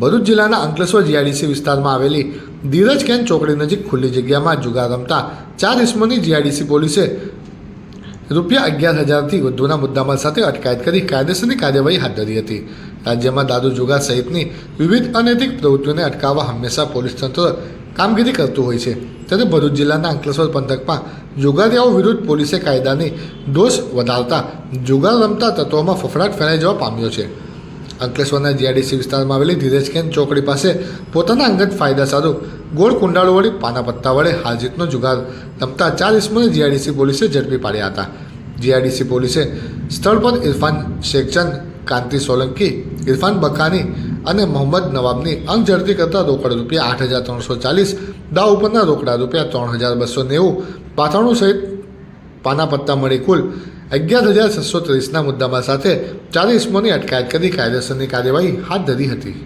ભરૂચ જિલ્લાના અંકલેશ્વર જીઆઈડીસી વિસ્તારમાં આવેલી ધીરજ કેન ચોકડી નજીક ખુલ્લી જગ્યામાં જુગાર રમતા ચાર ઇસમોની જીઆઈડીસી પોલીસે રૂપિયા અગિયાર હજારથી વધુના મુદ્દામાલ સાથે અટકાયત કરી કાયદેસરની કાર્યવાહી હાથ ધરી હતી. રાજ્યમાં દારૂ જુગાર સહિતની વિવિધ અનૈતિક પ્રવૃત્તિઓને અટકાવવા હંમેશા પોલીસ તંત્ર કામગીરી કરતું હોય છે. ત્યારે ભરૂચ જિલ્લાના અંકલેશ્વર પંથકમાં જુગારીયાઓ વિરુદ્ધ પોલીસે કાયદાની દોષ વધારતા જુગાર રમતા તત્વોમાં ફફડાટ ફેલાઈ જવા પામ્યો છે. અંકલેશ્વરના જીઆઈડીસી વિસ્તારમાં આવેલી ધીરજકેન ચોકડી પાસે પોતાના અંગત ફાયદા સારું ગોળ કુંડાળો વળી પાના પત્તા વડે હારજીતનો જુગાર રમતા ચાર ઇસમોને જીઆઈડીસી પોલીસે ઝડપી પાડ્યા હતા. જીઆઈડીસી પોલીસે સ્થળ પર ઇરફાન શેખચંદ, કાંતિ સોલંકી, ઇરફાન બકાની અને મોહમ્મદ નવાબની અંગ ઝડપી કરતા રોકડ રૂપિયા આઠ હજાર ત્રણસો ચાલીસ, દાવ ઉપરના રોકડા રૂપિયા ત્રણ હજાર બસો નેવું પાથાણું સહિત પાના પત્તા મળી કુલ અગિયાર હજાર છસો ત્રીસના મુદ્દામાં સાથે ચાર ઇસમોની અટકાયત કરી કાયદેસરની કાર્યવાહી હાથ ધરી હતી.